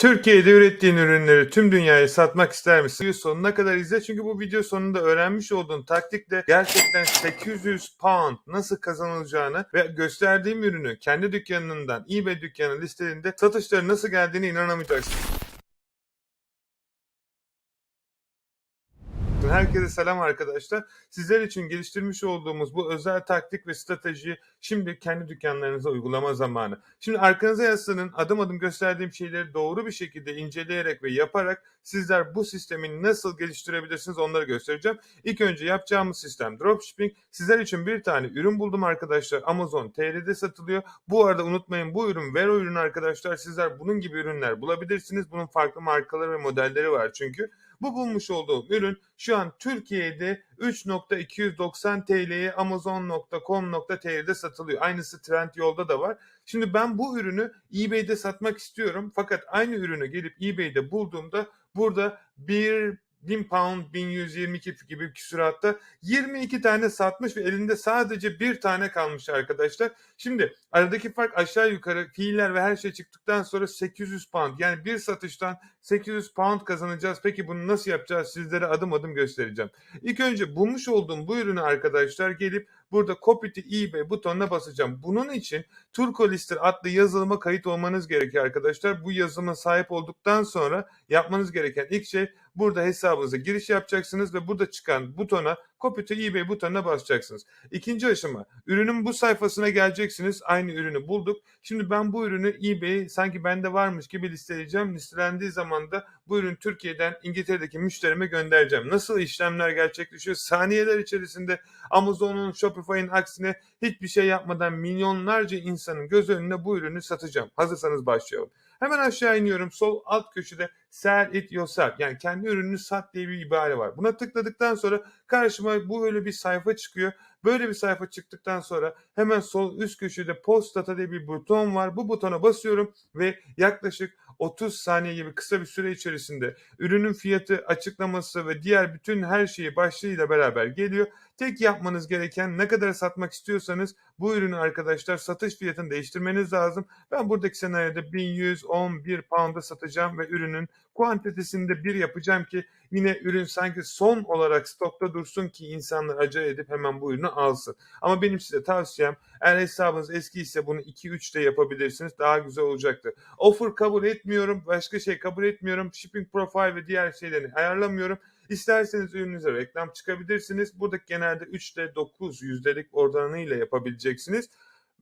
Türkiye'de ürettiğin ürünleri tüm dünyaya satmak ister misin? Video sonuna kadar izle çünkü bu video sonunda öğrenmiş olduğun taktikle gerçekten 800 pound nasıl kazanılacağını ve gösterdiğim ürünü kendi dükkanından eBay dükkanı listelerinde satışları nasıl geldiğine inanamayacaksın. Herkese selam arkadaşlar. Sizler için geliştirmiş olduğumuz bu özel taktik ve stratejiyi şimdi kendi dükkanlarınıza uygulama zamanı. Şimdi arkanıza yaslanın adım adım gösterdiğim şeyleri doğru bir şekilde inceleyerek ve yaparak sizler bu sistemi nasıl geliştirebilirsiniz onları göstereceğim. İlk önce yapacağımız sistem dropshipping. Sizler için bir tane ürün buldum arkadaşlar. Amazon TR'de satılıyor. Bu arada unutmayın bu ürün Vero ürün arkadaşlar. Sizler bunun gibi ürünler bulabilirsiniz. Bunun farklı markaları ve modelleri var çünkü. Bu bulmuş olduğum ürün şu an Türkiye'de 3.290 TL'ye amazon.com.tr'de satılıyor. Aynısı Trendyol'da da var. Şimdi ben bu ürünü eBay'de satmak istiyorum. Fakat aynı ürünü gelip eBay'de bulduğumda burada bir 1000 pound 1122 gibi küsuratta 22 tane satmış ve elinde sadece bir tane kalmış arkadaşlar. Şimdi aradaki fark aşağı yukarı fiiller ve her şey çıktıktan sonra 800 pound yani bir satıştan 800 pound kazanacağız. Peki bunu nasıl yapacağız? Sizlere adım adım göstereceğim. İlk önce bulmuş olduğum bu ürünü arkadaşlar gelip burada copy to eBay butonuna basacağım. Bunun için Turco Lister adlı yazılıma kayıt olmanız gerekiyor arkadaşlar. Bu yazılıma sahip olduktan sonra yapmanız gereken ilk şey burada hesabınıza giriş yapacaksınız ve burada çıkan butona copy to eBay butonuna basacaksınız. İkinci aşama ürünün bu sayfasına geleceksiniz. Aynı ürünü bulduk. Şimdi ben bu ürünü eBay sanki bende varmış gibi listeleyeceğim. Listelendiği zaman da bu ürün Türkiye'den İngiltere'deki müşterime göndereceğim. Nasıl işlemler gerçekleşiyor? Saniyeler içerisinde Amazon'un, Shopify'in aksine hiçbir şey yapmadan milyonlarca insanın göz önüne bu ürünü satacağım. Hazırsanız başlayalım. Hemen aşağı iniyorum. Sol alt köşede sell it yourself yani kendi ürününü sat diye bir ibare var. Buna tıkladıktan sonra karşıma bu öyle bir sayfa çıkıyor. Böyle bir sayfa çıktıktan sonra hemen sol üst köşede post data diye bir buton var. Bu butona basıyorum ve yaklaşık 30 saniye gibi kısa bir süre içerisinde ürünün fiyatı, açıklaması ve diğer bütün her şeyi başlığıyla beraber geliyor. Tek yapmanız gereken ne kadar satmak istiyorsanız bu ürünü arkadaşlar satış fiyatını değiştirmeniz lazım. Ben buradaki senaryoda 1111 pound'a satacağım ve ürünün kuantitesini de bir yapacağım ki yine ürün sanki son olarak stokta dursun ki insanlar acele edip hemen bu ürünü alsın. Ama benim size tavsiyem eğer hesabınız eski ise bunu 2-3 de yapabilirsiniz. Daha güzel olacaktır. Offer kabul etmiyorum. Başka şey kabul etmiyorum. Shipping profile ve diğer şeylerini ayarlamıyorum. İsterseniz ürününüze reklam çıkabilirsiniz. Burada genelde 3'te 9 yüzdelik oranıyla yapabileceksiniz.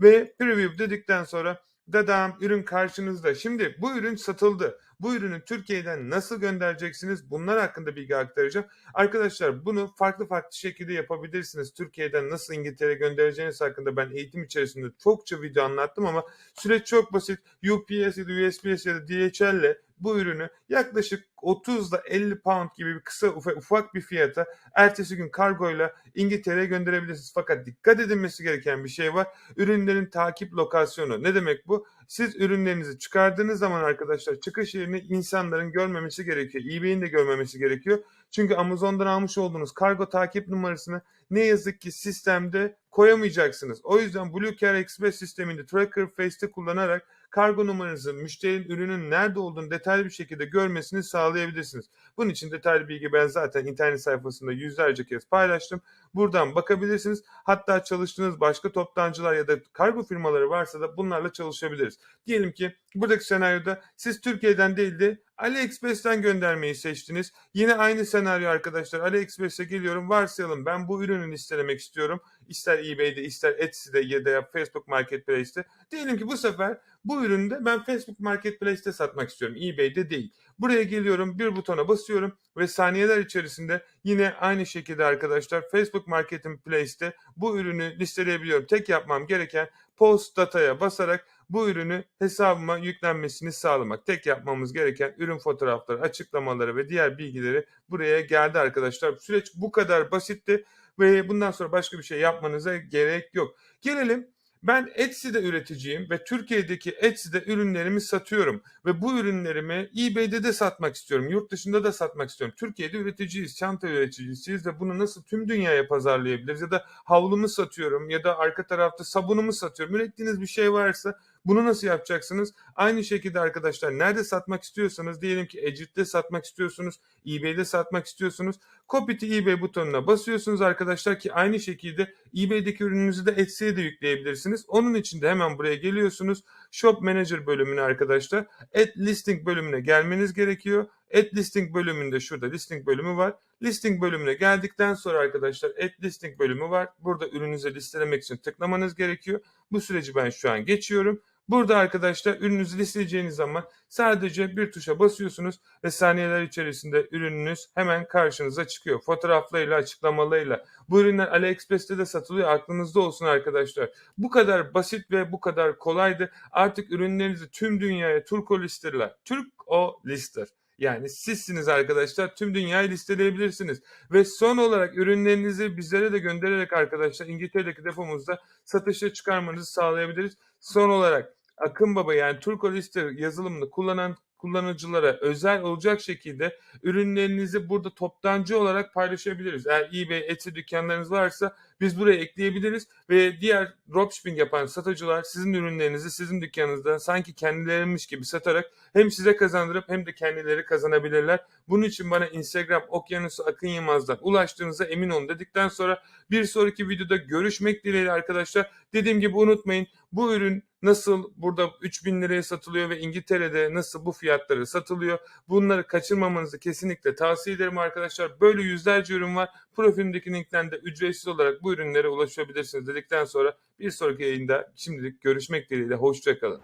Ve preview dedikten sonra dadam ürün karşınızda. Şimdi bu ürün satıldı. Bu ürünü Türkiye'den nasıl göndereceksiniz? Bunlar hakkında bilgi aktaracağım. Arkadaşlar bunu farklı farklı şekilde yapabilirsiniz. Türkiye'den nasıl İngiltere'ye göndereceğiniz hakkında ben eğitim içerisinde çokça video anlattım ama süreç çok basit. UPS ya da USPS ya da DHL ile bu ürünü yaklaşık 30 ile 50 pound gibi bir kısa ufak, bir fiyata ertesi gün kargoyla İngiltere'ye gönderebilirsiniz. Fakat dikkat edilmesi gereken bir şey var. Ürünlerin takip lokasyonu. Ne demek bu? Siz ürünlerinizi çıkardığınız zaman arkadaşlar çıkış yerini insanların görmemesi gerekiyor. eBay'in de görmemesi gerekiyor. Çünkü Amazon'dan almış olduğunuz kargo takip numarasını ne yazık ki sistemde koyamayacaksınız. O yüzden Blue Car Express sisteminde Tracker Face'te kullanarak kargo numaranızı, müşterinin ürünün nerede olduğunu detaylı bir şekilde görmesini sağlayabilirsiniz. Bunun için detaylı bilgi ben zaten internet sayfasında yüzlerce kez paylaştım. Buradan bakabilirsiniz. Hatta çalıştığınız başka toptancılar ya da kargo firmaları varsa da bunlarla çalışabiliriz. Diyelim ki buradaki senaryoda siz Türkiye'den değil de AliExpress'ten göndermeyi seçtiniz. Yine aynı senaryo arkadaşlar. AliExpress'e geliyorum. Varsayalım ben bu ürünü listelemek istiyorum. İster eBay'de ister Etsy'de ya da Facebook Marketplace'te. Diyelim ki bu sefer bu ürünü de ben Facebook Marketplace'te satmak istiyorum. eBay'de değil. Buraya geliyorum bir butona basıyorum ve saniyeler içerisinde yine aynı şekilde arkadaşlar Facebook Marketplace'te bu ürünü listeleyebiliyorum. Tek yapmam gereken post dataya basarak bu ürünü hesabıma yüklenmesini sağlamak. Tek yapmamız gereken ürün fotoğrafları, açıklamaları ve diğer bilgileri buraya geldi arkadaşlar. Süreç bu kadar basitti ve bundan sonra başka bir şey yapmanıza gerek yok. Gelelim ben Etsy'de üreticiyim ve Türkiye'deki Etsy'de ürünlerimi satıyorum ve bu ürünlerimi eBay'de de satmak istiyorum. Yurt dışında da satmak istiyorum. Türkiye'de üreticiyiz, çanta üreticisiyiz ve bunu nasıl tüm dünyaya pazarlayabiliriz ya da havlumu satıyorum ya da arka tarafta sabunumu satıyorum. Ürettiğiniz bir şey varsa Bunu nasıl yapacaksınız? Aynı şekilde arkadaşlar nerede satmak istiyorsanız diyelim ki Ecrit'te satmak istiyorsunuz, eBay'de satmak istiyorsunuz. Copy to eBay butonuna basıyorsunuz arkadaşlar ki aynı şekilde eBay'deki ürününüzü de Etsy'ye de yükleyebilirsiniz. Onun için de hemen buraya geliyorsunuz. Shop Manager bölümüne arkadaşlar Add Listing bölümüne gelmeniz gerekiyor. Add Listing bölümünde şurada Listing bölümü var. Listing bölümüne geldikten sonra arkadaşlar Add Listing bölümü var. Burada ürününüzü listelemek için tıklamanız gerekiyor. Bu süreci ben şu an geçiyorum. Burada arkadaşlar ürününüzü listeleyeceğiniz zaman sadece bir tuşa basıyorsunuz ve saniyeler içerisinde ürününüz hemen karşınıza çıkıyor. Fotoğraflarıyla, açıklamalarıyla. Bu ürünler AliExpress'te de satılıyor. Aklınızda olsun arkadaşlar. Bu kadar basit ve bu kadar kolaydı. Artık ürünlerinizi tüm dünyaya Turko listerler. Turko lister. Yani sizsiniz arkadaşlar. Tüm dünyayı listeleyebilirsiniz. Ve son olarak ürünlerinizi bizlere de göndererek arkadaşlar İngiltere'deki depomuzda satışa çıkarmanızı sağlayabiliriz. Son olarak Akın Baba yani Turko Lister yazılımını kullanan kullanıcılara özel olacak şekilde ürünlerinizi burada toptancı olarak paylaşabiliriz. Eğer eBay, Etsy dükkanlarınız varsa biz buraya ekleyebiliriz ve diğer dropshipping yapan satıcılar sizin ürünlerinizi sizin dükkanınızdan sanki kendilerinmiş gibi satarak hem size kazandırıp hem de kendileri kazanabilirler. Bunun için bana Instagram Okyanusu Akın Yılmaz'dan ulaştığınıza emin olun dedikten sonra bir sonraki videoda görüşmek dileğiyle arkadaşlar. Dediğim gibi unutmayın bu ürün nasıl burada 3000 liraya satılıyor ve İngiltere'de nasıl bu fiyatlara satılıyor. Bunları kaçırmamanızı kesinlikle tavsiye ederim arkadaşlar. Böyle yüzlerce ürün var. Profilimdeki linkten de ücretsiz olarak bu ürünlere ulaşabilirsiniz dedikten sonra bir sonraki yayında şimdilik görüşmek dileğiyle. Hoşçakalın.